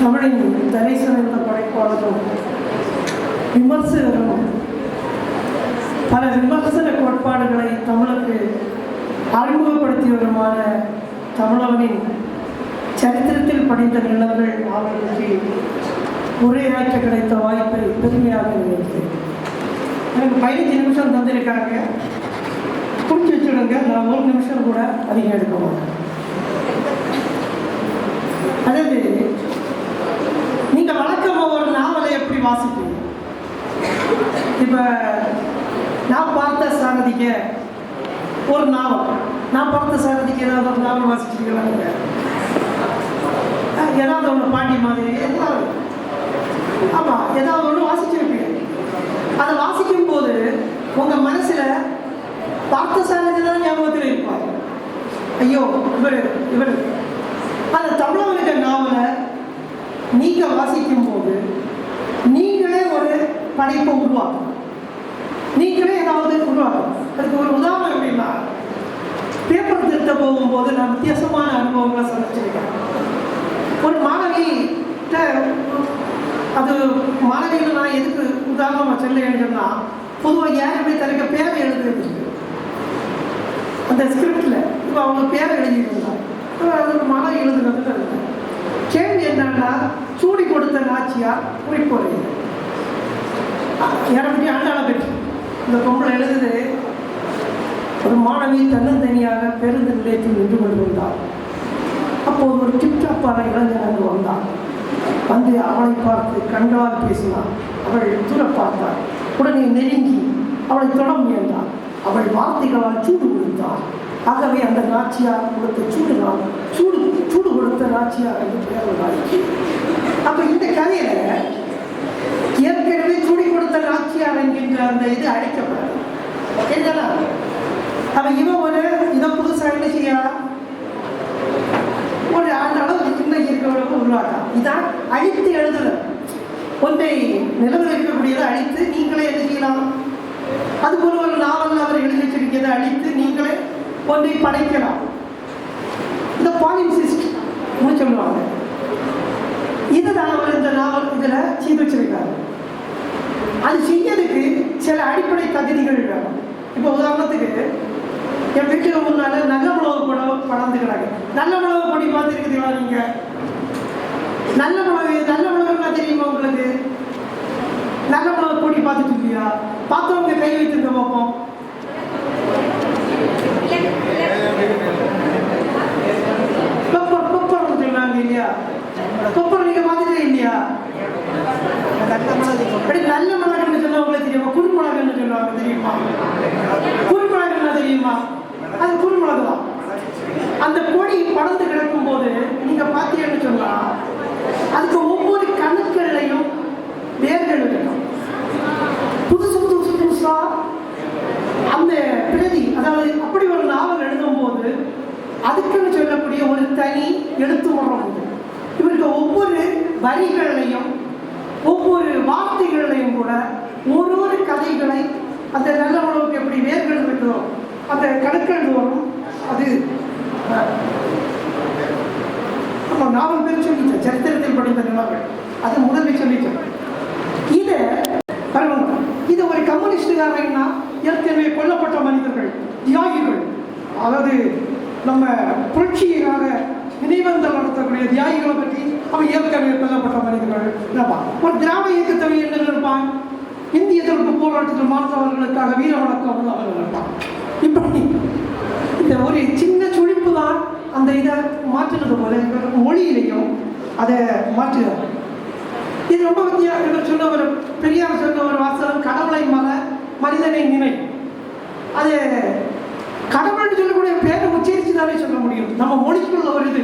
தமிழின் தரிசனம் என்ற படைப்பாளரும் விமர்சகரும் பல விமர்சன கோட்பாடுகளை தமிழுக்கு அறிமுகப்படுத்தியவருமான தமிழவனின் சரித்திரத்தில் படித்த நிலங்கள் அவர்களுக்கு உரையாற்ற கிடைத்த வாய்ப்பை பெருமையாக நினைக்கிறேன். எனக்கு பதினஞ்சு நிமிஷம் தந்திருக்காங்க. குறிச்சு வச்சுடுங்க. நான் ஒரு நிமிஷம் கூட அதிகம் எடுக்க மாட்டேன். அதாவது நீங்கள் வழக்கமாக ஒரு நாவலை எப்படி வாசிப்பீங்க? இப்போ நான் பார்த்த சாரதிக்க ஒரு நாவல். நான் பார்த்த சாரதிக்கு ஏதாவது ஒரு நாவல் வாசிச்சிருக்கிறாங்க ஏதாவது ஒன்று பாண்டி மாதிரி ஏதாவது ஆமாம் ஏதாவது ஒன்று வாசிச்சிருப்பீங்க. அதை வாசிக்கும் போது உங்கள் மனசில் பார்த்த சாரதி தான் ஞாபகத்தில் இருப்பாங்க. ஐயோ இவர் இவர். அந்த தமிழவனுக்கு நாவலை நீங்கள் வாசிக்கும் போது படைப்பை உருவாக்கும். நீங்களே ஏதாவது உருவாக்கும். அதுக்கு ஒரு உதாரணம் எப்படின்னா பேப்பர் திருத்த போகும்போது நான் வித்தியாசமான அனுபவங்களை சந்திச்சிருக்கேன். ஒரு மாணவி அது மாணவிகள் நான் எதுக்கு உதாரணமாக சொல்ல வேண்டும்னா பொதுவாக யாருமே தனக்கு பேரை எழுதுறது? அந்த ஸ்கிரிப்டில் இப்போ அவங்க பேரை எழுதியிருந்தாங்க. அது ஒரு மாணவி எழுதுனதுல கேள்வி என்னன்னா சூடி கொடுத்த நாச்சியார் குறிப்போடு இரநூத்தி பெற்று. இந்த பொம்பளை எழுதுது ஒரு மாணவி தன்னந்தனியாக பேருந்து நிலையத்தில் நின்று கொண்டிருந்தார் அப்போது ஒரு டிப்டாப்பான இளைஞர் அங்கு வந்தார் வந்து அவளை பார்த்து கண்டால் பேசினார் அவள் தூர பார்த்தார் உடனே நெருங்கி அவளை தொட முயன்றார் அவள் வார்த்தைகளால் சூடு கொடுத்தாள். ஆகவே அந்த நாச்சியார் கொடுத்த சூடு நான் சூடு சூடு கொடுத்த நாச்சியார் என்று பெயர் உண்டாயிற்று. அப்போ இந்த கதையில ஏற்கனவே சூடி கொடுத்த நாச்சியார் என்கின்ற அந்த இது அழைக்கப்படாது என்னன்னா அவன் இவன் ஒரு இதை புதுசாக என்ன செய்யலாம் ஒரு அந்த அளவு சின்ன இருக்கிறவர்களுக்கு உருவாக்கலாம் இதான் அழித்து எழுதுதல் ஒன்றை நிலவில் இருக்கக்கூடியதை அழித்து நீங்களே என்ன செய்யலாம்? அதுபோல ஒரு நாவல் அவர் எழுதி வச்சிருக்கிறதை அழித்து நீங்களே ஒன்றை படைக்கலாம். இந்த பாலிசிஸ்ட் சொல்லுவாங்க? இதுதான் அவர் இந்த நாவல் இதில் செய்து வச்சிருக்காரு. அது செய்யறதுக்கு சில அடிப்படை தகுதிகள் வேணும். இப்போ உதாரணத்துக்கு என் வீட்டுக்கு முன்னால நல்ல உணவு கூட வளர்ந்துக்கிறாங்க நல்ல உணவு பொடி பார்த்துருக்குறீங்களா நீங்க? நல்ல உணவு நல்ல உணவு தெரியுமா உங்களுக்கு? நல்ல உணவு பொடி பார்த்துட்டு இருக்கியா பார்த்தவங்க கை வைத்திருக்க பார்ப்போம் பெப்பர் பெப்பர் சொல்லுவாங்க இல்லையா பெப்பர் நீங்க பார்த்துட்டே இல்லையா அப்படி நல்ல மிளகுன்னு சொன்னவங்களே தெரியுமா? குறுமிளகுன்னு சொல்லுவாங்க தெரியுமா? குறுமிளகுன்னா தெரியுமா? அது குறுமிளகு தான். அந்த கொடி படர்ந்து கிடக்கும் போது நீங்க பார்த்தீங்கன்னு சொன்னா அதுக்கு ஒவ்வொரு கணுக்கள்லையும் வேர்கள் இருக்கும். புதுசு புதுசு புதுசா அந்த பிரதி அதாவது அப்படி ஒரு நாவல் எழுதும்போது அதுக்குன்னு சொல்லக்கூடிய ஒரு தனி எழுத்து முறை இவருக்கு ஒவ்வொரு வரிகளையும் வார்த்தைகளையும் கூட ஒரு ஒரு கதைகளை அந்த நல்ல உணவுக்கு எப்படி வேர்கள் வைக்கிறோம் அந்த கணக்கள் வரும் அது நம்ம நாவல் பேர் சொல்லிட்டேன் சரித்திரத்தில் படித்த நிலவர்கள் அது முதலில் சொல்லிட்டேன் இதை பாருங்க இது ஒரு கம்யூனிஸ்டுகாரங்கன்னா ஏற்கனவே கொல்லப்பட்ட மனிதர்கள் தியாகிகள். அதாவது நம்ம புரட்சியாக நினைவந்தல் நடத்தக்கூடிய தியாகிகளை பற்றி அவன் ஏற்கனவே கொல்லப்பட்ட மனிதர்கள் நினைப்பான் ஒரு கிராம இயக்கத்தவை என்ன இருப்பான்? இந்திய எதிர்ப்பு போராட்டத்தில் மாணவர்களுக்காக வீர வணக்கம் அவர்கள் இருப்பான் இப்படி. இந்த ஒரு சின்ன சுழிப்பு தான் அந்த இதை மாற்றுறது போல மொழியிலையும் அதை மாற்றுகிறார். இது ரொம்ப வித்தியாசம். இவர் சொன்ன ஒரு பெரியார் சொன்ன ஒரு வாசகம் கடவுளை மலை மனிதனை நினை. அது கடவுள்னு சொல்லக்கூடிய பேரை உச்சரிச்சு தானே சொல்ல முடியும். நம்ம மொழிக்குள்ள ஒரு இது.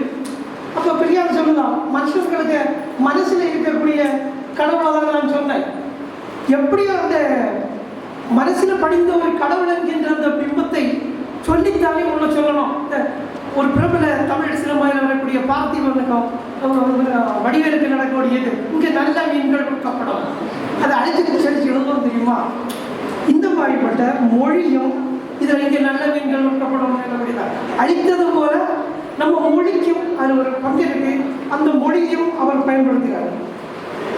அப்போ பெரியார் சொல்லலாம் மனுஷங்களுக்கு மனசில் இருக்கக்கூடிய கடவுளாக நான் சொன்னேன். எப்படியோ அந்த மனசில் படிந்த ஒரு கடவுள் என்கின்ற அந்த பிம்பத்தை சொல்லித்தானே உள்ள சொல்லணும். இந்த ஒரு பிரபல தமிழ் சினிமாவில் வரக்கூடிய பார்த்திபனுக்கும் வடிவேலுக்கு நடக்கக்கூடியது. இங்கே நல்ல மீன்கள் கொடுக்கப்படும். அதை அழைச்சிட்டு செலுத்தி எழுதுவோம் தெரியுமா? இந்த மாதிரிப்பட்ட மொழியும் இதில் நல்ல மீன்கள் கொடுக்கப்படும் சொல்லக்கூடியதான் அழித்தது போல நம்ம மொழிக்கும் அதில் ஒரு பங்கு இருக்கு. அந்த மொழியும் அவர் பயன்படுத்துகிறார்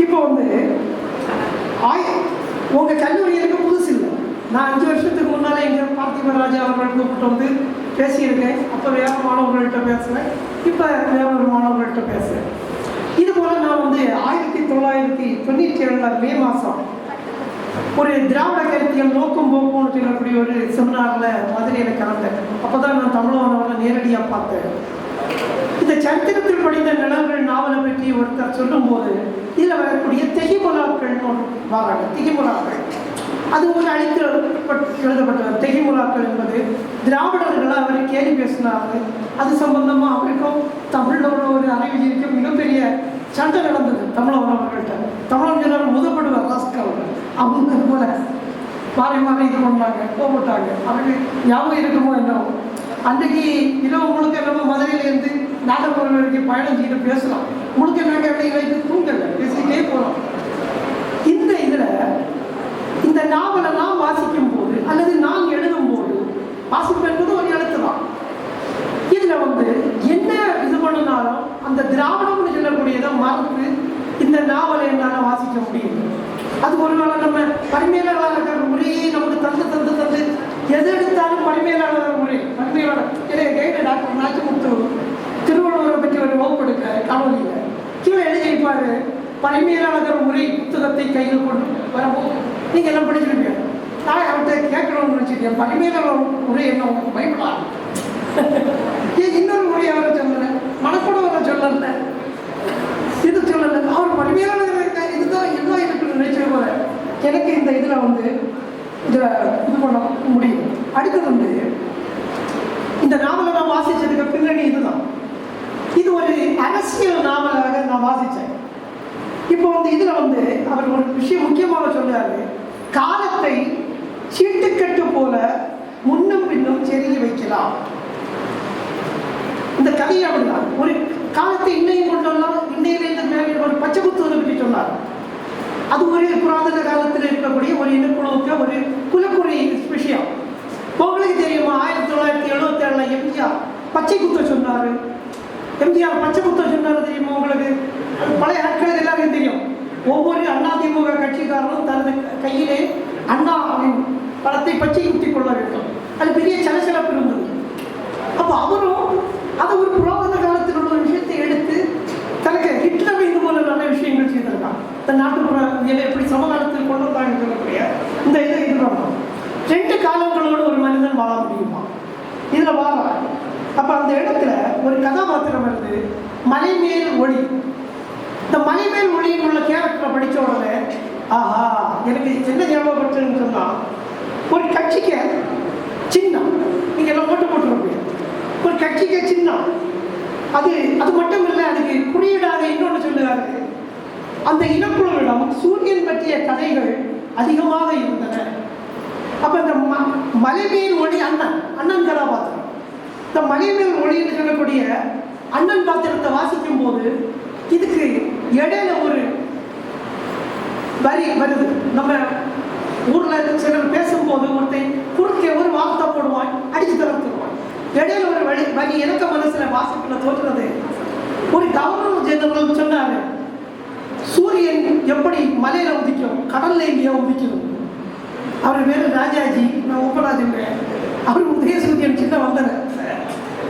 இப்போ வந்து ஆய் உங்கள் கல்லூரி எனக்கு புதுசு இல்லை. நான் அஞ்சு வருஷத்துக்கு முன்னால் எங்கள் பார்த்திபன் ராஜா அவர்கள் கூப்பிட்டு வந்து பேசியிருக்கேன். அப்போ வேற மாணவர்கள்ட்ட பேசுகிறேன் இப்போ வேற ஒரு மாணவர்கள்ட்ட பேசுகிறேன் இது போல் நான் வந்து ஆயிரத்தி தொள்ளாயிரத்தி தொண்ணூற்றி ஏழில் மே மாதம் ஒரு திராவிட கருத்தியல் நோக்கம் போக்கும்னு சொல்லக்கூடிய ஒரு செமினாரில் மதுரையில் கலந்தேன். அப்போ தான் நான் தமிழவனவரை நேரடியாக பார்த்தேன். இந்த சரித்திரத்தில் படித்த நிலங்கள் நாவலை பற்றி ஒருத்தர் சொல்லும்போது இதில் வரக்கூடிய தெகிமுலாக்கள்னு ஒன்று வராங்க. திகிமுலாக்கள். அது ஒரு அழித்து எழுதப்பட்டவர். தெகிமுலாக்கள் என்பது திராவிடர்களாக அவர் கேள்வி பேசினாரு. அது சம்பந்தமாக அவருக்கும் தமிழோட ஒரு அறிவியலுக்கும் மிகப்பெரிய சண்டை நடந்தது தமிழவர் அவர்கள்ட்ட தமிழஞ்சனர் முதப்படுவார் ராஸ்கர் அவங்க போல மாறி மாறி இது பண்ணாங்க போட்டாங்க அவருக்கு ஞாபகம் இருக்குமோ என்னவோ. அன்றைக்கு இரவு முழுக்க நம்ம மதுரையிலேருந்து நாகர்கோவில் வரைக்கும் பயணம் செய்து பேசலாம். முழுக்க நாங்கள் எப்படி வைத்து தூங்கல பேசிக்கிட்டே போகிறோம் இந்த இதில் இந்த நாவலை நான் வாசிக்கும் போது அல்லது நான் எழுதும் போது வாசிப்பு என்பது ஒரு எழுத்து தான் இதில் வந்து என்ன இது பண்ணினாலும் அந்த திராவிடம்னு சொல்லக்கூடியதை மறந்து இந்த நாவலை என்னால் வாசிக்க முடியும் அது ஒரு வேளை நம்ம பரிமையாளர் முறையே நமக்கு தந்து தந்து தந்து எது எடுத்தாலும் பரிமையாளர் முறை பரிமையாளர் எனக்கு கைடு டாக்டர் நாச்சிமுத்து திருவள்ளுவரை பற்றி ஒரு வகுப்படுக்க கல்லூரியில் கீழே எழுதியிருப்பாரு முறை புத்தகத்தை கையில் கொண்டு வரும்போது நீங்கள் எல்லாம் படிச்சிருப்பீங்க. நான் அவர்கிட்ட கேட்கணும்னு நினச்சிருக்கேன். பரிமையாளர் முறை என்ன உங்களுக்கு பயப்படா இன்னொரு முறை அவரை சொல்லலை. மனப்பட அவரை சொல்லல. இது சொல்லலை? அவர் பரிமையாளர் இதுதான் எல்லாம் இருக்குன்னு நினைச்சது எனக்கு இந்த இதில் வந்து இதை இது பண்ண முடியும். அடுத்தது வந்து இந்த நாவலை நான் வாசிச்சதுக்கு பின்னணி இதுதான். இது ஒரு அரசியல் நாவலாக நான் வாசித்தேன் இப்போ வந்து இதில் வந்து அவர் ஒரு விஷயம் முக்கியமாக சொல்றாரு. காலத்தை சீட்டுக்கட்டு போல முன்னும் பின்னும் செருகி வைக்கலாம். இந்த கதையை அப்படிதான். ஒரு காலத்தை இன்னையும் கொண்டு வரலாம் இன்னையில மேலே ஒரு பச்சை குத்துவதை பற்றி சொன்னார். அது ஒரு புராதன காலத்தில் இருக்கக்கூடிய ஒரு இனக்குழுவுக்கு ஒரு குலக்குறி விஷயம். உங்களுக்கு தெரியுமா ஆயிரத்தி தொள்ளாயிரத்தி எழுபத்தி ஏழுல எம்ஜிஆர் பச்சை குத்த சொன்னார். எம்ஜிஆர் பச்சை குத்த சொன்னார் தெரியுமா உங்களுக்கு? பழைய ஆட்களுக்கு எல்லாருக்கும் தெரியும் ஒவ்வொரு அதிமுக கட்சிக்காரரும் தனது கையிலே அண்ணாவின் படத்தை பச்சை குத்தி கொள்ள வேண்டும் அது பெரிய சலசலப்பு இருந்தது. அப்போ அவரும் அதை ஒரு புராதன காலத்தில் உள்ள ஒரு விஷயத்தை எடுத்து தனக்கு ஹிட்லர் இது போல நல்ல விஷயங்கள் செய்திருக்கான் இந்த நாட்டுப்புற இதை எப்படி சமகாலத்தில் கொண்டு வந்தாங்க சொல்லக்கூடிய இந்த இதை இது பண்ணணும். ரெண்டு காலங்களோடு ஒரு மனிதன் வாழ முடியுமா? இதில் வாழ. அப்போ அந்த இடத்துல ஒரு கதாபாத்திரம் இருந்து மலைமேல் ஒளி. இந்த மலைமேல் ஒளியில் உள்ள கேரக்டரை படித்த உடனே ஆஹா எனக்கு சின்ன ஞாபகப்பட்டுன்னு சொன்னால் ஒரு கட்சிக்கு சின்னம். நீங்கள் எல்லாம் ஓட்டு போட்டுருப்பீங்க ஒரு கட்சிக்கு சின்னம். அது அது மட்டும் இல்லை அதுக்கு குறியீடாக இன்னொன்று சொல்லுகிறாரு அந்த இனக்குழுவிடம் சூரியன் பற்றிய கதைகள் அதிகமாக இருந்தன. அப்போ இந்த ம மலைமேல் ஒளி அண்ணன் அண்ணன் கதாபாத்திரம். இந்த மலைமேல் ஒளின்னு சொல்லக்கூடிய அண்ணன் பாத்திரத்தை வாசிக்கும் போது இதுக்கு இடையில ஒரு வரி வருது. நம்ம ஊர்ல சிலர் பேசும்போது ஒருத்தன் குறுக்கே ஒரு வார்த்தை போடுவான் அடிச்சு தரத்துருவான் இடையில ஒரு வழி வழி எனக்கு மனசுல வாசிப்புல தோற்றுறது ஒரு கவர்னர் ஜெனரல் சொன்னாரு. சூரியன் எப்படி மலையில உதிக்கும்? கடல்ல எங்கேயோ உதிக்கும் அவர் பேரு ராஜாஜி நான் உப்பராஜன்றேன் அவர் உதயசூரியன் சின்ன வந்தது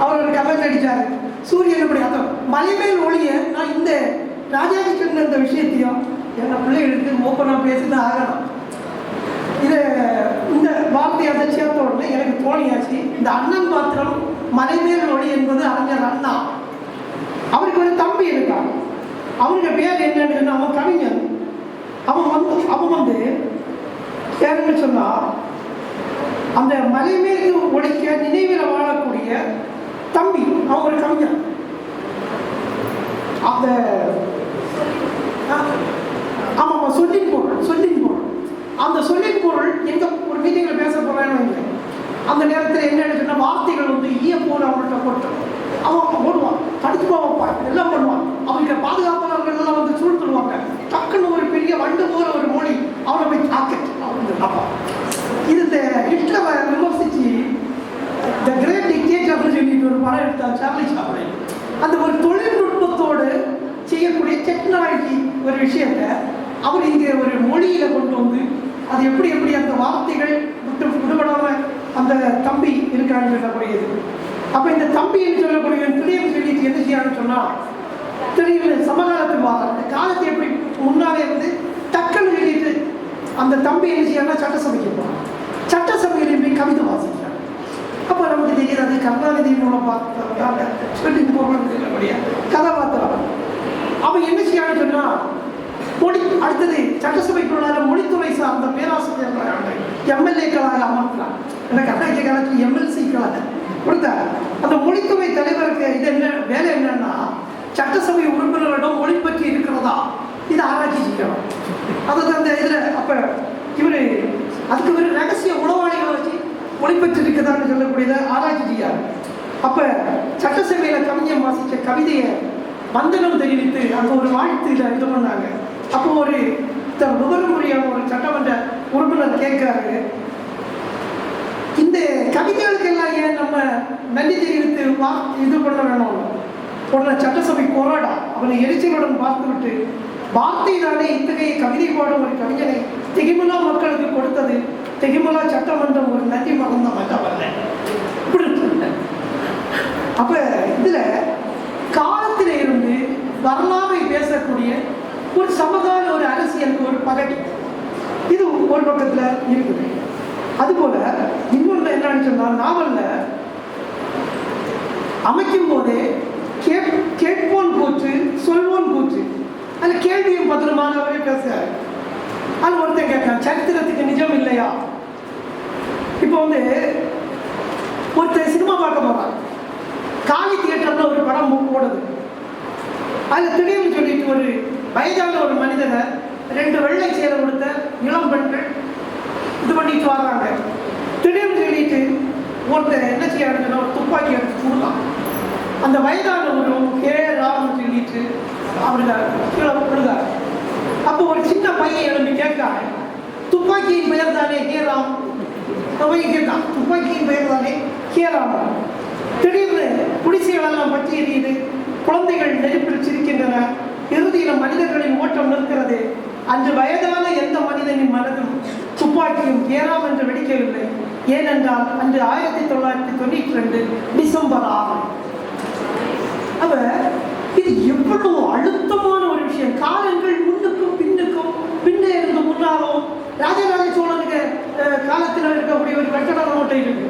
அவர் ஒரு கமெண்ட் அடிச்சாரு. சூரியன் எப்படி அர்த்தம்? மலைமேல் ஒளிய நான் இந்த ராஜாஜி சொன்ன இந்த விஷயத்தையும் எங்க பிள்ளைகளுக்கு ஓப்பனாக பேசிதான் ஆகணும். இது இந்த வார்த்தை அதிர்ச்சியாக தோணல உடனே எனக்கு தோணியாச்சு இந்த அண்ணன் பாத்திரம் மலைமேல் ஒளி என்பது அறிஞர் அண்ணா. அவருக்கு ஒரு தம்பி இருக்கான். அவனுக்கு பேர் என்னன்னு அவன் கவிஞன் அவன் வந்து அவன் வந்து யாருன்னு சொன்னா அந்த மலைமேல் ஒழிக்க நினைவில் வாழக்கூடிய தம்பி அவன் ஒரு கவிஞன் அந்த ஆமாம் ஆமாம் சொல்லின் பொருள் சொல்லின் அந்த சொல்லின் எங்க ஒரு மீட்டிங்கில் பேச போறேன்னு அந்த நேரத்தில் என்ன சொன்னா வார்த்தைகள் வந்து ஈய போல அவங்கள்ட்ட போட்டு அவன் ஓடுவான் தடுத்து வைப்பான் எல்லாம் பண்ணுவான் அவங்க பாதுகாப்பாளர்கள் எல்லாம் வந்து சூழ்த்துடுவாங்க டக்குன்னு ஒரு பெரிய வண்டு போல ஒரு மொழி. அவனை போய் தாக்கெட் அப்படின்னு அப்பா. இது இந்த ஹிட்லரை விமர்சிச்சு த கிரேட் டிக்டேட்டர்னு சொல்லிட்டு ஒரு படம் எடுத்தார் சார்லி சாப்பிடு அந்த ஒரு தொழில்நுட்பத்தோடு செய்யக்கூடிய டெக்னாலஜி ஒரு விஷயத்த அவர் இங்கே ஒரு மொழியில் கொண்டு வந்து அது எப்படி எப்படி அந்த வார்த்தைகள் விட்டு விடுபடாம அந்த தம்பி இருக்கான்னு சொல்லக்கூடியது. அப்ப இந்த தம்பின்னு சொல்லக்கூடிய திடீர்னு சொல்லிட்டு என்ன செய்யணும்னு சொன்னா திடீர்னு சமகாலத்து வா அந்த காலத்தை எப்படி முன்னாலே இருந்து டக்குன்னு சொல்லிட்டு அந்த தம்பி என்ன செய்யணும்னா சட்டசபைக்கு போகிறான் சட்டசபையில் எப்படி கவிதை வாசிக்கிறான். அப்போ நமக்கு தெரியாது அது கருணாநிதி மூலம் பார்த்தாங்க சொல்லி போகணும்னு சொல்லக்கூடிய கதாபாத்திரம். அவன் என்ன செய்யணும்னு சொன்னா மொழி அடுத்தது சட்டசபைக்குள்ளார மொழித்துறை சார்ந்த பேராசிரியர்களாக எம்எல்ஏக்களாக அமர்த்தினார் எனக்கு அன்றைய காலத்தில் எம்எல்சிக்களாக கொடுத்தார் அந்த மொழித்துறை தலைவருக்கு இது என்ன வேலை என்னன்னா சட்டசபை உறுப்பினர்களிடம் மொழி பற்றி இருக்கிறதா? இது ஆராய்ச்சி செய்யணும். அது அந்த இதில் அப்போ இவர் அதுக்கு ஒரு ரகசிய உளவாளிகளை வச்சு மொழி பற்றி இருக்குதான்னு சொல்லக்கூடியதை ஆராய்ச்சி செய்யார் அப்போ சட்டசபையில் கவிஞர் வாசித்த கவிதையை வந்தனம் தெரிவித்து அங்கே ஒரு வாழ்த்து இதை இது பண்ணாங்க. அப்போ ஒரு த- ஒரு சட்டமன்ற உறுப்பினர் கேட்கிறாரு. இந்த கவிதைகளுக்கெல்லாம் ஏன் நம்ம நன்றி தெரிவித்து வா இது பண்ண வேணும்? உடனே சட்டசபை போராடா அவனை எரிச்சலுடன் பார்த்துவிட்டு வார்த்தை தானே இத்தகைய கவிதை பாடும் ஒரு கவிஞனை திகிமலா மக்களுக்கு கொடுத்தது. திகிமலா சட்டமன்றம் ஒரு நன்றி மறந்த மட்டும் இப்படி அப்ப இதுல காலத்தில இருந்து வரலாறை பேசக்கூடிய ஒரு சமகால ஒரு அரசியலுக்கு ஒரு பகட்டி இது ஒரு பக்கத்தில் இருக்குது. அதுபோல இன்னொன்று என்னன்னு சொன்னால் நாவலில் அமைக்கும் போதே கேட் கேட்போன் கூற்று சொல்வோன் கூற்று. அந்த கேள்வியும் பத்திரமானவரே பேசுகிறார் அது ஒருத்தன் கேட்கிறான் சரித்திரத்துக்கு நிஜம் இல்லையா? இப்போ வந்து ஒருத்தர் சினிமா பார்க்க போறான். காலி தியேட்டரில் ஒரு படம் போடுது அதில் திடீர்னு சொல்லிட்டு ஒரு வயதான ஒரு மனிதனை ரெண்டு வெள்ளை சேலை கொடுத்த இளம் பெண்கள் இது பண்ணிட்டு வர்றாங்க. திடீர்னு சொல்லிட்டு ஒருத்தர் என்ன செய்ய ஒரு துப்பாக்கி எடுத்து சுடலாம் அந்த வயதான ஒரு கே ராம்னு சொல்லிட்டு அவருங்க கீழே விழுந்தார் அப்போ ஒரு சின்ன பையன் எழுந்து கேட்கான் துப்பாக்கியின் பெயர் தானே கே ராம்? அவன் கேட்டான் துப்பாக்கியின் பெயர் தானே கே ராம்? திடீர்னு குடிசைகளெல்லாம் பற்றி எரியுது. குழந்தைகள் நெருப்பில் சிரிக்கின்றன. இறுதியில் மனிதர்களின் ஓட்டம் நிற்கிறது. அன்று வயதான எந்த மனிதனின் மனதும் துப்பாக்கியும் ஏறாம் என்று வெடிக்கவில்லை. ஏனென்றால் அன்று ஆயிரத்தி தொள்ளாயிரத்தி தொண்ணூற்றி ரெண்டு டிசம்பர் ஆகும். அவ இது எவ்வளவு அழுத்தமான ஒரு விஷயம். காலங்கள் முன்னுக்கும் பின்னுக்கும் பின்னே இருந்து முன்னாலும் ராஜராஜ சோழனுக்கு காலத்தில் இருக்கக்கூடிய ஒரு கட்டட நோட்டை இருக்கு.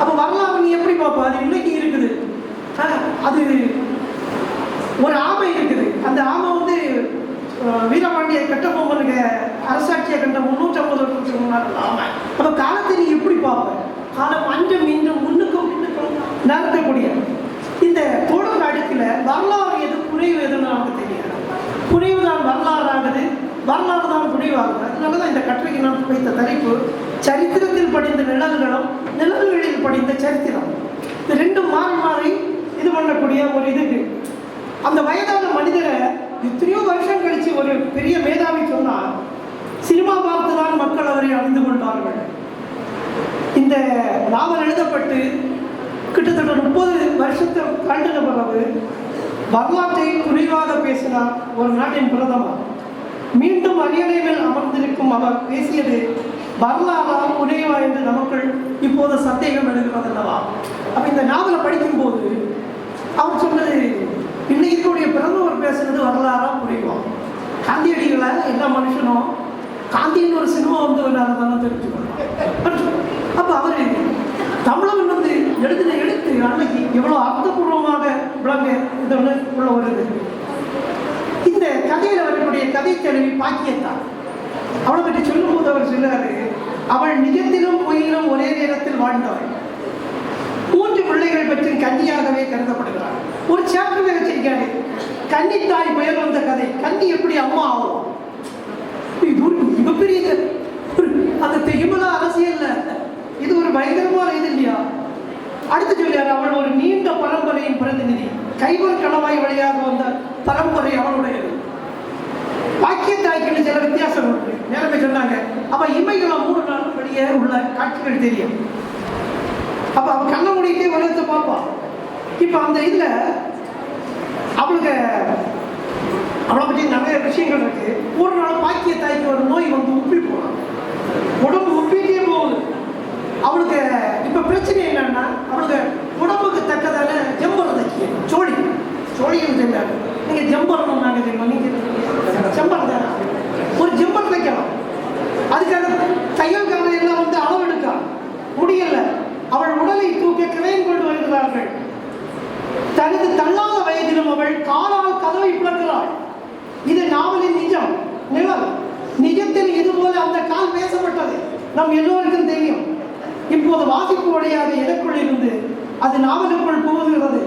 அப்போ வரலாறு நீ எப்படி பார்ப்ப? அது இன்னைக்கு இருக்குது. அது ஒரு ஆமை இருக்குது அந்த ஆமை வந்து அஹ், வீரபாண்டிய கட்டபொம்மனுக்கு அரசாட்சியை கண்ட முன்னூற்றம்பது வருஷத்துக்கு அப்ப காலத்தை நீ எப்படி பார்ப்ப? காலம் அஞ்சம் இன்றும் முன்னுக்கும் பின்னுக்கும் நடத்தக்கூடிய இந்த தொடர் அடுக்கில் வரலாறு எது குறைவு எதுன்னு நமக்கு தெரியாது. குறைவு தான் வரலாறு ஆகுது வரலாறு தான் குறைவாகுது அதனால தான் இந்த கட்டுரைக்கு நான் வைத்த தலைப்பு சரித்திரத்தில் படிந்த நிழல்களும் நிழல்களில் படிந்த சரித்திரம். இது ரெண்டும் மாறி மாறி இது பண்ணக்கூடிய ஒரு இதுக்கு அந்த வயதான மனிதரை எத்தனையோ வருஷம் கழிச்சு ஒரு பெரிய மேதாவி சொன்னால் சினிமா பார்த்து தான் மக்கள் அவரை அறிந்து கொண்டார்கள். இந்த நாவல் எழுதப்பட்டு கிட்டத்தட்ட முப்பது வருஷத்தை தாண்டின பிறகு வரலாற்றை குறைவாக பேசினார் ஒரு நாட்டின் பிரதமர் மீண்டும் அரியணையில் அமர்ந்திருக்கும் அவர் பேசியது வரலாறா குறைவா என்று நமக்குள் இப்போது சந்தேகம் எழுகிறது அல்லவா? அப்ப இந்த நாவலை படிக்கும்போது அவர் சொன்னது இன்னைக்கு பிரதமர் பேசுனது வரலாறா குறைவா காந்தியடிகளை எல்லா மனுஷனும் காந்தின்னு ஒரு சினிமா வந்து அதெல்லாம் தெரிஞ்சுக்கணும். அப்போ அவர் தமிழன் வந்து எழுதின எழுத்து அன்னைக்கு எவ்வளோ அர்த்தபூர்வமாக விளங்க இது ஒன்று உள்ள வருது. இந்த கதையில் வரக்கூடிய கதை தெளிவி பாக்கியத்தான். அவளை பற்றி சொல்லும்போது அவர் சொல்லுறாரு அவள் நிஜத்திலும் பொய்யிலும் ஒரே நேரத்தில் வாழ்ந்தவள். மூன்று பிள்ளைகள் பற்றி கன்னியாகவே கருதப்படுகிறார் ஒரு சாப்டர் வச்சிருக்காரு கன்னித்தாய் பெயர் வந்த கதை. கன்னி எப்படி அம்மா ஆகும்? மிகப்பெரிய அந்த திகிமலா அரசியல்ல. இது ஒரு பயங்கரமான இது இல்லையா? அடுத்து சொல்லியார் அவள் ஒரு நீண்ட பரம்பரையின் பிரதிநிதி. கைவர் கணவாய் வழியாக வந்த பரம்பரை அவளுடையது. வாக்கியத்தாய்க்கு சில வித்தியாசம் உண்டு. நேரமே சொன்னாங்க. அப்ப இமைகளை மூணு நாள் வெளியே உள்ள காட்சிகள் தெரியும். அப்ப அவ கண்ண மூடிட்டே உலகத்தை பார்ப்பான் இப்ப அந்த இதுல அவளுக்கு அவளை பற்றி நிறைய விஷயங்கள் இருக்கு. ஒரு நாள் பாக்கிய தாய்க்கு ஒரு நோய் வந்து உப்பி போனான் உடம்பு உப்பிட்டே போகுது அவளுக்கு இப்போ பிரச்சனை என்னன்னா அவளுக்கு உடம்புக்கு தக்கதான ஜம்பரம் தைக்க சோழி சோழியும் தெரியாது நீங்கள் ஜம்பரம் நாங்கள் தெரியுமா நீங்கள் ஜம்பரம் தானே ஒரு ஜம்பரம் தைக்கலாம் அதுக்காக தையல்காரன் எல்லாம் வந்து அளவெடுக்கா முடியல அவள் உடலை தூக்க கிரயம் கொண்டு வருகிறார்கள் தனது தள்ளாத வயதிலும் அவள் காலால் கதவை பிளக்கிறாள் இது நாவலின் நிஜம் நிழல் நிஜத்தில் இதுபோல அந்த கால் பேசப்பட்டது நம் எல்லோருக்கும் தெரியும். இப்போது வாசிப்பு வழியாக எனக்குள் இருந்து அது நாவலுக்குள் போகுகிறது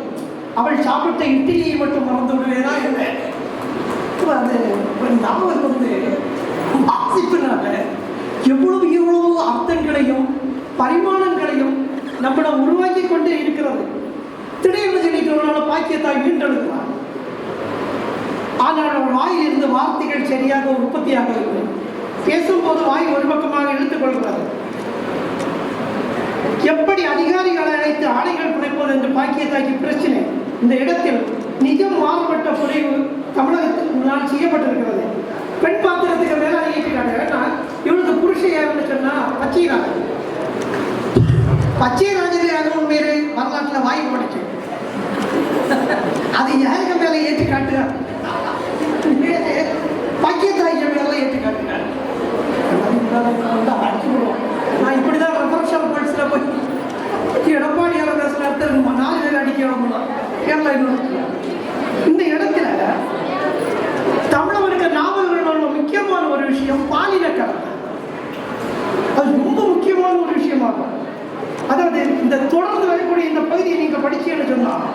அவள் சாப்பிட்ட இட்லியை மட்டும் மறந்து விடுவேனா என்ன? அது ஒரு நாவல் வந்து வாசிப்பினால எவ்வளவு எவ்வளவு அர்த்தங்களையும் பரிமாணங்களையும் நம்மிடம் உருவாக்கி கொண்டே இருக்கிறது. திடீர்னு சொல்லிட்டு ஒரு நாள் பாக்கியத்தாய் மீண்டெழுக்கிறார் ஆனால் அவள் வாயில் இருந்து வார்த்தைகள் சரியாக உற்பத்தியாக இருக்கும் பேசும்போது வாய் ஒரு பக்கமாக இழுத்துக் கொள்கிறது. எப்படி அதிகாரிகளை அழைத்து ஆடைகள் குறைப்பது என்று பாக்கியத்தாக்கி பிரச்சனை. இந்த இடத்தில் நிஜம் மாறுபட்ட புரிவு முன்னால் செய்யப்பட்டிருக்கிறது. பெண் பாத்திரத்துக்கு மேலே இயக்கிறாங்க ஏன்னா இவளுக்கு புருஷன் யாருன்னு சொன்னா பச்சைராஜன். பச்சைராஜனே அதுவும் பேரு வரலாற்றில் வாய் உடைச்சு அது யாருக்கு மேலே ஏற்றி காட்டுகிறார் பாக்கியத்தாய்க்கு மேலே ஏற்றி காட்டுறார் அடிச்சு நான் இப்படி தான் போய் எடப்பாடியார் பேசுகிற இடத்துல நாலு பேர் கேரளா இந்த இடத்துல தமிழவனுக்கு நாவல்களோட முக்கியமான ஒரு விஷயம் பாலின அது ரொம்ப முக்கியமான ஒரு விஷயமாகும் அதாவது இந்த தொடர்ந்து வரக்கூடிய இந்த பகுதியை நீங்கள் படிச்சீங்கன்னு சொன்னால்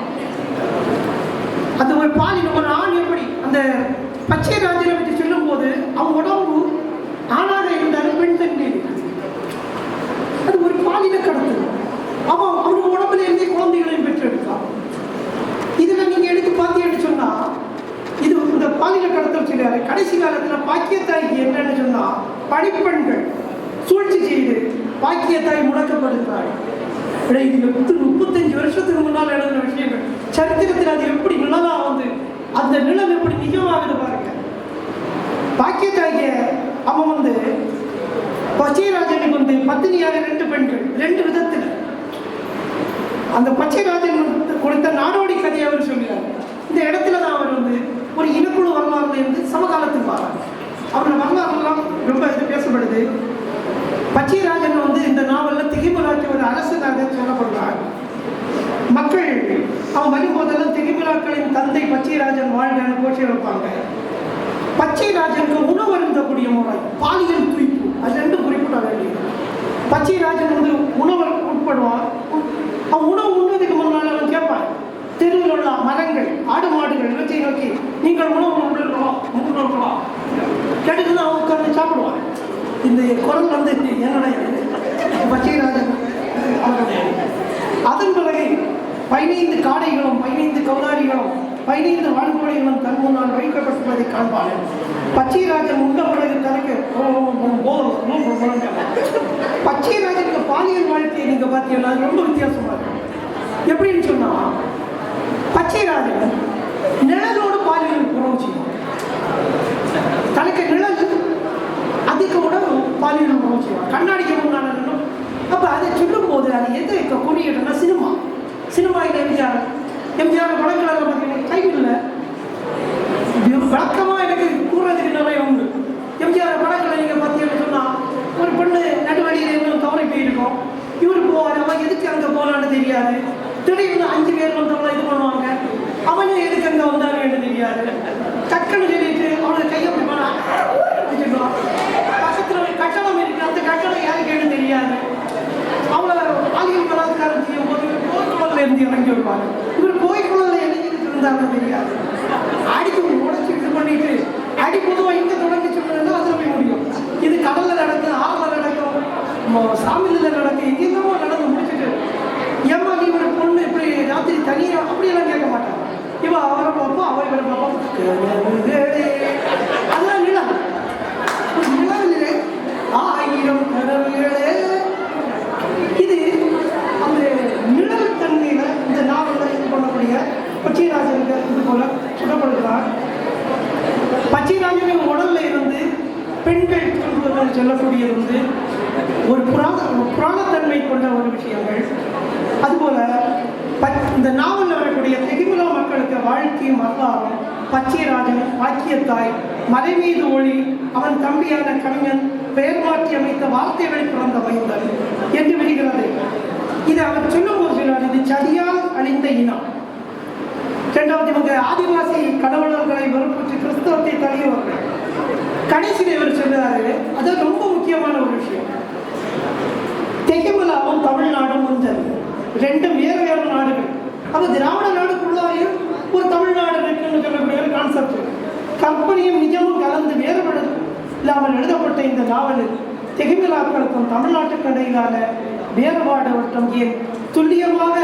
அது ஒரு பாலினம் ஒரு ஆண் எப்படி? அந்த பச்சை ராஜனை பற்றி சொல்லும்போது அவன் உடம்பு ஆணாக இருந்தாலும் பெண் தன்மை இருக்கு. அது ஒரு பாலின கடத்து அவன் அவன் உடம்புல இருந்தே குழந்தைகளையும் பெற்றெடுத்தான் இதுல நீங்க எடுத்து பார்த்தீங்கன்னு சொன்னா இது இந்த பாலின கடத்தல் சொல்றாரு கடைசி காலத்துல பாக்கியத்தாய்க்கு என்னன்னு சொன்னா பணிப்பெண்கள் சூழ்ச்சி செய்து பாக்கியத்தாய் முடக்கப்படுகிறாள் இட இது முப்பத்து முப்பத்தஞ்சு வருஷத்துக்கு முன்னால் நடந்த விஷயங்கள் சரித்திரத்தில் அது எப்படி நிழலா வந்து அந்த நிழல் எப்படி நிஜமாகுது பாருங்க பாக்கியத்தாகிய அவன் வந்து பச்சைராஜனுக்கு வந்து பத்தினியாக ரெண்டு பெண்கள் ரெண்டு விதத்தில் அந்த பச்சைராஜன் வந்து கொடுத்த நாடோடி கதையை அவர் சொல்கிறார் இந்த இடத்துல தான் அவர் வந்து ஒரு இனக்குழு வரலாறுல இருந்து சமகாலத்துக்கு வரார் அவரோட வரலாறுலாம் ரொம்ப இது பேசப்படுது. பச்சைராஜன் வந்து இந்த நாவலில் திகிமுலாக்கி ஒரு அரசனாக சொல்லப்படுறார் மக்கள் அவன் வரும்போதெல்லாம் திகிமுலாக்களின் தந்தை பச்சைராஜன் வாழ்க்கையான கோஷம் வைப்பாங்க. பச்சைராஜனுக்கு உணவு அருந்தக்கூடிய முறை பாலியல் குறிப்பு அது ரெண்டும் குறிப்பிட வேண்டியது. பச்சைராஜன் வந்து உணவு உட்படுவான் அவன் உணவு உண்பதுக்கு முன்னால் அவன் கேட்பான் தெருவில் உள்ள மரங்கள் ஆடு மாடுகள் இவற்றை நோக்கி நீங்கள் உணவு உண்டுகிறோம் உண்டுகிறோம் கேட்டுட்டு அவன் உட்கார்ந்து சாப்பிடுவான். இந்த குரல் வந்து என்னுடைய பச்சைராஜன் அவருடைய அதன் பிறகு பதினைந்து காடைகளும் பதினைந்து கௌதாரிகளும் பதினைந்து வான்கோடைகளும் தன் முன்னால் வைக்கப்பட்டுள்ளதை காண்பார்கள். பச்சைராஜன் உண்ட பிறகு தனக்கு பச்சைராஜனுக்கு பாலியல் வாழ்க்கையை நீங்க பார்த்தீங்கன்னா ரொம்ப வித்தியாசமா இருக்கும் எப்படின்னு சொன்னா பச்சைராஜன் நிழலோடு பாலியல் உறவு செய்வான். தனக்கு நிழல் உடல் நம்ம உறவு கண்ணாடிக்கு முன்னாடி நின்னும். அதை சொல்லும் போது அது எது இப்போ சினிமா சினிமா. இல்லை எம்ஜிஆர். எம்ஜிஆர் படங்கள் பார்த்தீங்கன்னா டைம் இல்லை. வழக்கமாக எனக்கு கூறுறதுக்கு நிறைய உண்டு. எம்ஜிஆர் படங்களை நீங்கள் பார்த்தீங்கன்னு சொன்னா ஒரு பெண்ணு நடுவழியில இருந்து தவறி போயிருக்கோம். இவர் போவார். அவன் எதுக்கு அங்கே போனான்னு தெரியாது. திடீர்னு அஞ்சு பேர் வந்தவங்களாம் இது பண்ணுவாங்க. அவனே எதுக்கு அங்கே வந்தாங்கன்னு தெரியாது. டக்குன்னு சொல்லிட்டு அவனுக்கு கையை அப்படி பண்ணா வச்சுக்கலாம் பக்கத்துல ஒரு கட்டணம் இருக்கு அந்த கட்டணம் யாருக்கேன்னு தெரியாது. அவங்கள பாலியல் பலாத்காரம் செய்யும் போது கோயில்குளத்துல இருந்து இறங்கி வருவாங்க இவர் கோயில்குளத்துல இறங்கிட்டு இருந்தாங்க தெரியாது. அடிச்சு உடச்சு இது பண்ணிட்டு அடி பொதுவாக இங்கே தொடங்கி சொன்னதுன்னா அதில் போய் முடியும். இது கடல்ல நடக்கும் ஆறுல நடக்கும் சாமியில் நடக்கும் எங்கெல்லாமோ நடந்து முடிச்சுட்டு. ஏமா நீ ஒரு பொண்ணு இப்படி ராத்திரி தனியா அப்படியெல்லாம் கேட்க மாட்டாங்க இவன் அவரை பார்ப்போம் அவரை இவரை பார்ப்போம் அதெல்லாம் நிலம் ஆயிரம் கனவுகளே இது அந்த நிழல் தன்மையில இந்த நாவலில் இது பண்ணக்கூடிய பச்சைராஜனுக்கு இது போல சொல்லப்படுகிறார். பச்சைராஜனின் உடல்ல இருந்து பெண்கள் தோன்றுவதுன்னு சொல்லக்கூடியது வந்து ஒரு புராண புராணத்தன்மை கொண்ட ஒரு விஷயங்கள். அதுபோல பச்- இந்த நாவலில் வரக்கூடிய தெகிமுலா மக்களுக்கு வாழ்க்கையும் வரலாறும் பச்சைராஜன் பாக்கியத்தாய் மலை மீது ஒளி அவன் தம்பியான கவிஞன் பெயர் மாற்றி அமைத்த வார்த்தைகளை பிறந்த மைந்தன். என்று விடுகிறது இது அவர் சொல்லும்போது சொன்னார் இது சதியால் அழிந்த இனம். இரண்டாவது இவங்க ஆதிவாசி கடவுளர்களை வெறுப்புற்று கிறிஸ்தவத்தை தழியவர்கள் கடைசியில் இவர் சொல்லுறாரு அது ரொம்ப முக்கியமான ஒரு விஷயம். தெகிமலாவும் தமிழ்நாடும் ஒன்றல் ரெண்டும் வேறு வேறு நாடுகள். அப்போ திராவிட நாடுக்குள்ளாரையும் ஒரு தமிழ்நாடு இருக்குன்னு சொல்லக்கூடிய ஒரு கான்செப்ட் கற்பனையும் நிஜமும் கலந்து வேறுபடுது. இல்லாமல் எழுதப்பட்ட இந்த நாவலில் தெகிமலாக்களுக்கும் தமிழ்நாட்டுக்கு இடையிலான வேறுபாடு மற்றும் ஏன் துல்லியமாக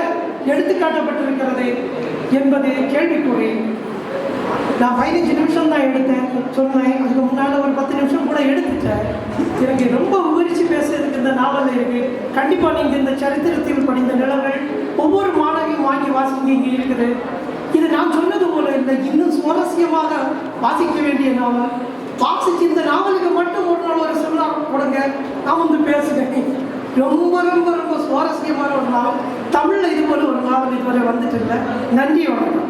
எடுத்துக்காட்டப்பட்டிருக்கிறது என்பது கேள்விக்குறி. நான் பதினஞ்சு நிமிஷம் தான் எடுத்தேன். சொன்னேன். அதுக்கு முன்னால் ஒரு பத்து நிமிஷம் கூட எடுத்துட்டேன். எனக்கு ரொம்ப விவரித்து பேசுறதுக்கு இந்த நாவல் இருக்கு. கண்டிப்பாக நீங்கள் இந்த சரித்திரத்தில் படிந்த நிலங்கள் ஒவ்வொரு மாணவியும் வாங்கி வாசிங்க இங்கே இருக்குது. இது நான் சொன்னது போல இல்லை இன்னும் சுவாரஸ்யமாக வாசிக்க வேண்டிய நாவல். வாசிச்சு இந்த நாவலுக்கு மட்டும் ஒரு நாள் ஒரு செமினார் கொடுங்க. நான் வந்து பேசுகிறேன். ரொம்ப ரொம்ப ரொம்ப சுவாரஸ்யமான ஒரு நாவல் தமிழில் இது போல ஒரு நாவல் இதுவரை வந்துட்டு இல்லை நன்றி வணக்கம்.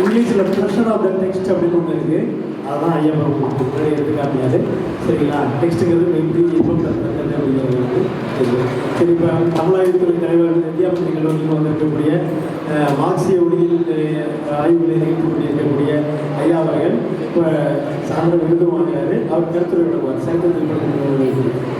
இங்கிலீஷில் ப்ரெஷர் ஆஃப் த டெக்ஸ்ட் அப்படின்னு ஒன்று இருக்குது அதெல்லாம் ஐயா உங்களுக்கு முன்னாடி எடுத்து காட்டினாரு. சரிங்களா? நெக்ஸ்ட்டுங்கிறது மெயின்லி இன்பம் தருகிறது அப்படிங்கிறது சரி இப்போ தமிழாய்வுத்துறை தலைவர் வித்யாபதி கல்லூரியில் வந்திருக்கக்கூடிய மார்க்சிய ஒளியில் அஹ், ஆய்வுகளை நிகழ்த்தி இருக்கக்கூடிய ஐயா அவர்கள் இப்போ சார்ந்த விருது வாங்குறாரு. அவர் கருத்துரை விடுவார் சரித்திரத்தில் படிக்கும்